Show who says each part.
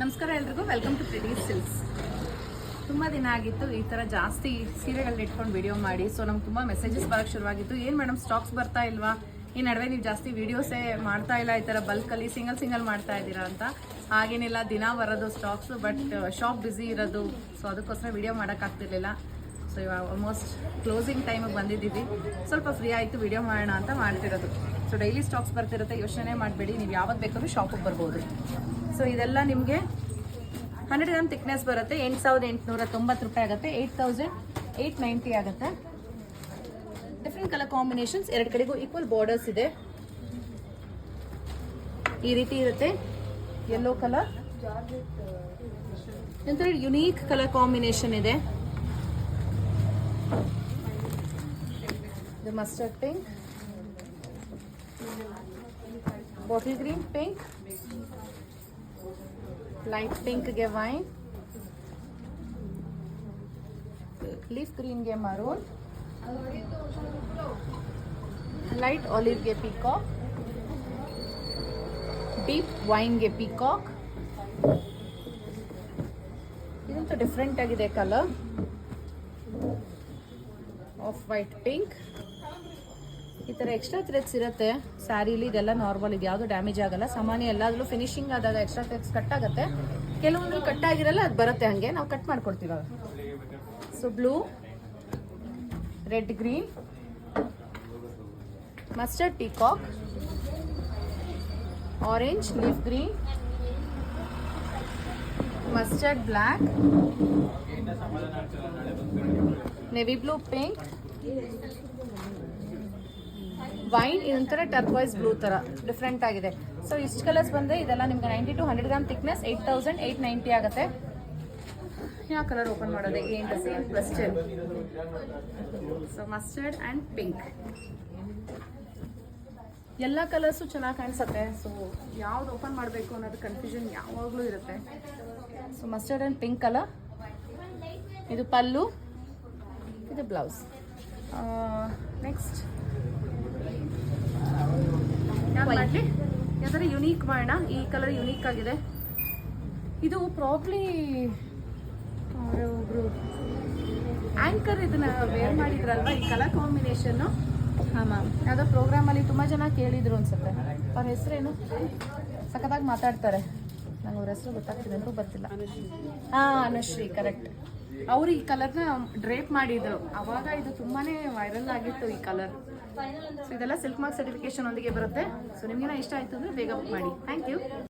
Speaker 1: ನಮಸ್ಕಾರ ಎಲ್ರಿಗೂ. Welcome to pretty silks ತುಂಬ ದಿನ ಆಗಿತ್ತು ಈ ಥರ ಜಾಸ್ತಿ ಸೀರೆಗಳನ್ನ ಇಟ್ಕೊಂಡು ವಿಡಿಯೋ ಮಾಡಿ. ಸೊ ನಮ್ಗೆ ತುಂಬ ಮೆಸೇಜಸ್ ಬರೋಕ್ಕೆ ಶುರುವಾಗಿತ್ತು. ಏನು ಮೇಡಮ್ ಸ್ಟಾಕ್ಸ್ ಬರ್ತಾ ಇಲ್ವಾ? ಈ ನಡುವೆ ನೀವು ಜಾಸ್ತಿ ವೀಡಿಯೋಸೇ ಮಾಡ್ತಾ ಇಲ್ಲ ಈ ಥರ ಬಲ್ಕಲ್ಲಿ ಸಿಂಗಲ್ ಸಿಂಗಲ್ ಮಾಡ್ತಾ ಇದ್ದೀರಾ ಅಂತ. ಹಾಗೇನಿಲ್ಲ, ದಿನ ಬರೋದು ಸ್ಟಾಕ್ಸು ಬಟ್ ಶಾಪ್ ಬ್ಯುಸಿ ಇರೋದು. ಸೊ ಅದಕ್ಕೋಸ್ಕರ ವಿಡಿಯೋ ಮಾಡೋಕ್ಕಾಗ್ತಿರ್ಲಿಲ್ಲ ಸೊ ಇವಾಗ ಆಲ್ಮೋಸ್ಟ್ ಕ್ಲೋಸಿಂಗ್ ಟೈಮಿಗೆ ಬಂದಿದ್ದೀವಿ. ಸ್ವಲ್ಪ ಫ್ರೀ ಆಯಿತು ವಿಡಿಯೋ ಮಾಡೋಣ ಅಂತ ಮಾಡ್ತಿರೋದು. ಸೊ ಡೈಲಿ ಸ್ಟಾಕ್ಸ್ ಬರ್ತಿರುತ್ತೆ, ಯೋಚನೆ ಮಾಡಬೇಡಿ. ನೀವು ಯಾವಾಗ ಬೇಕಾದ್ರೂ ಶಾಪಿಗೆ ಬರ್ಬೋದು. ಸೊ ಇದೆಲ್ಲ ನಿಮಗೆ ಹಂಡ್ರೆಡ್ ಗ್ರಾಮ್ ಥಿಕ್ನೆಸ್ ಬರುತ್ತೆ. ಎಂಟು ಸಾವಿರದ ಎಂಟುನೂರ ತೊಂಬತ್ತು ರೂಪಾಯಿ ಆಗುತ್ತೆ. ಏಯ್ಟ್ ತೌಸಂಡ್ ಏಯ್ಟ್ ನೈಂಟಿ ಆಗುತ್ತೆ. ಡಿಫ್ರೆಂಟ್ ಕಲರ್ ಕಾಂಬಿನೇಷನ್ಸ್ ಎರಡು ಕಡೆಗೂ ಈಕ್ವಲ್ ಬಾರ್ಡರ್ಸ್ ಇದೆ. ಈ ರೀತಿ ಇರುತ್ತೆ. Yellow colour unique colour combination ಇದೆ. ಇದು mustard pink bottle green pink light ಪಿಂಕ್ಗೆ wine leaf ಗ್ರೀನ್ಗೆ ಮರೂನ್ ಲೈಟ್ ಆಲಿವ್ಗೆ ಪೀಕಾಕ್ ಡೀಪ್ ವೈನ್ಗೆ ಪೀಕಾಕ್ ಇದಂತೂ ಡಿಫ್ರೆಂಟ್ ಆಗಿದೆ ಕಲರ್ ಆಫ್ ವೈಟ್ ಪಿಂಕ್ ಈ ಥರ ಎಕ್ಸ್ಟ್ರಾ ಥ್ರೆಡ್ಸ್ ಇರುತ್ತೆ. ಸ್ಯಾರಿಲಿ ಇದೆಲ್ಲ ನಾರ್ಮಲ್ ಇದು ಯಾವುದು ಡ್ಯಾಮೇಜ್ ಆಗಲ್ಲ. ಸಾಮಾನ್ಯ ಎಲ್ಲಾದ್ರೂ ಫಿನಿಶಿಂಗ್ ಆದಾಗ ಎಕ್ಸ್ಟ್ರಾ ಥ್ರೆಡ್ಸ್ ಕಟ್ ಆಗುತ್ತೆ. ಕೆಲವೊಂದ್ರಲ್ಲಿ ಕಟ್ ಆಗಿರಲ್ಲ, ಅದು ಬರುತ್ತೆ ಹಾಗೆ. ನಾವು ಕಟ್ ಮಾಡ್ಕೊಡ್ತೀವಿ so blue red green mustard peacock orange leaf green mustard black navy blue pink wine ಇದೊಂಥರ ಟರ್ಕಾಯ್ಸ್ ಬ್ಲೂ ಥರ ಡಿಫ್ರೆಂಟ್ ಆಗಿದೆ. ಸೊ ಇಷ್ಟು ಕಲರ್ಸ್ ಬಂದರೆ ಇದೆಲ್ಲ ನಿಮ್ಗೆ ninety to hundred gram thickness eight thousand eight ninety ಆಗುತ್ತೆ. ಯಾವ ಕಲರ್ ಓಪನ್ ಮಾಡೋದು? ಏನು same mustard so mustard and pink ಎಲ್ಲ ಕಲರ್ಸು ಚೆನ್ನಾಗಿ ಕಾಣಿಸುತ್ತೆ. ಸೊ ಯಾವ್ದು ಓಪನ್ ಮಾಡಬೇಕು ಅನ್ನೋದು ಕನ್ಫ್ಯೂಷನ್ ಯಾವಾಗಲೂ ಇರುತ್ತೆ. So mustard and pink colour ಇದು ಪಲ್ಲು. ಇದು ಬ್ಲೌಸ್ ನೆಕ್ಸ್ಟ್ ಮಾಡಲಿ ಯಾವ್ದಾರ ಯುನೀಕ್ ಮಾಡೋಣ ಈ ಕಲರ್ ಯುನೀಕ್ ಆಗಿದೆ. ಇದು ಪ್ರಾಬ್ಲಿ ಒಬ್ರು ಆಂಕರ್ ಇದನ್ನ ವೇರ್ ಮಾಡಿದ್ರಲ್ವಾ? ಈ ಕಲರ್ ಕಾಂಬಿನೇಷನ್ ಹಾಂ ಮ್ಯಾಮ್ ಯಾವುದೋ ಪ್ರೋಗ್ರಾಮಲ್ಲಿ ತುಂಬ ಜನ ಕೇಳಿದ್ರು ಅನ್ಸುತ್ತೆ. ಅವ್ರ ಹೆಸರೇನು? ಸಖತ್ತಾಗಿ ಮಾತಾಡ್ತಾರೆ. ನಂಗೆ ಅವ್ರ ಹೆಸರು ಗೊತ್ತಾಗ್ತಿದೆ ಅಂತ ಬರ್ತಿಲ್ಲ ಹಾಂ ಅನುಶ್ರೀ ಕರೆಕ್ಟ್ ಅವ್ರು ಈ ಕಲರ್ನ ಡ್ರೇಪ್ ಮಾಡಿದ್ರು. ಅವಾಗ ಇದು ತುಂಬಾನೇ ವೈರಲ್ ಆಗಿತ್ತು ಈ ಕಲರ್ ಸೊ ಇದೆಲ್ಲ ಸಿಲ್ಕ್ ಮಾರ್ಕ್ ಸರ್ಟಿಫಿಕೇಶನ್ ಒಂದಿಗೆ ಬರುತ್ತೆ. ಸೊ ನಿಮ್ಗೇನ ಇಷ್ಟ ಆಯ್ತು ಅಂದ್ರೆ ಬೇಗ ಬುಕ್ ಮಾಡಿ. Thank you